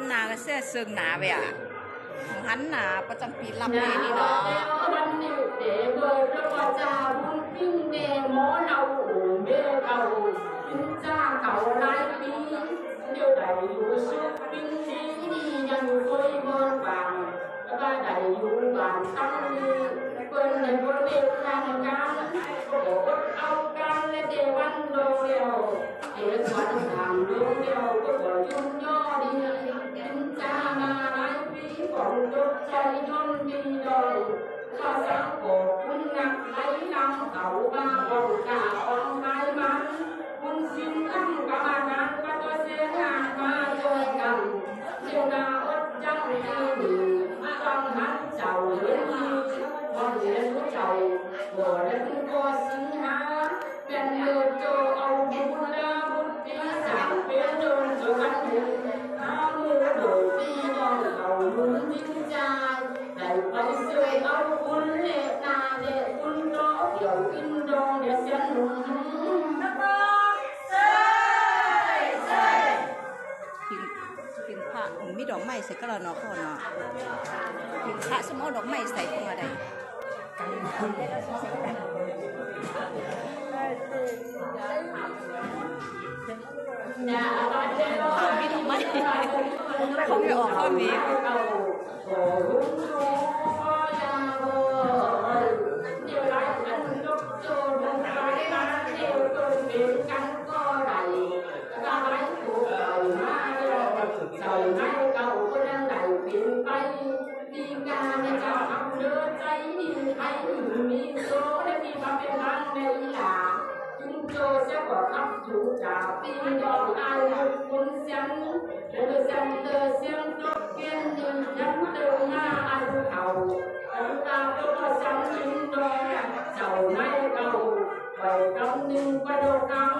한나가 쓱 나와야 한나 버짱 빌라메리나 Thank you. บ่ได้ก็สิงหาเป็นเลือโจเอาบุญลาบุญปีสามเป็นโดนจนหนึ่งอามือโดยปีน้อนเอาบุญจริงใจได้ไปสวยเอาบุญเละนาเละบุญรอเดี๋ยวกินดองเดี๋ยวเสียหนุ่มนักร้องเซ่เซ่พิงพิงพระมีดอกไม้ใส่ก็แล้วเนาะพ่อเนาะพิงพระสมมติดอกไม้ใส่ตรงอไรอย่ามาเจ้ 哎，对，真好。那他这个，他为什么？他要不有？đầu trong nhưng qua đầu cao.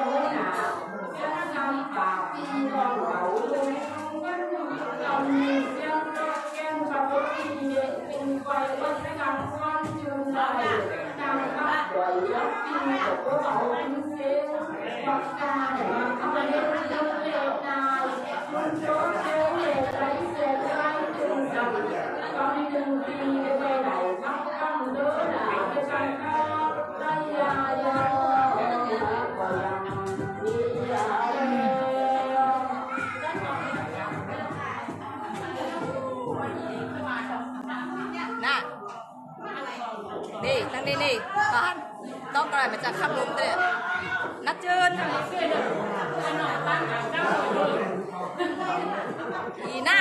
quay quay cái nào con trường này nào con quay cái nào con quay cái nào con quay cái nào con นี่ตั้งนี่นี่บ้านต้องกลายมาจากขับลมเด้อนัดเจินอีน่า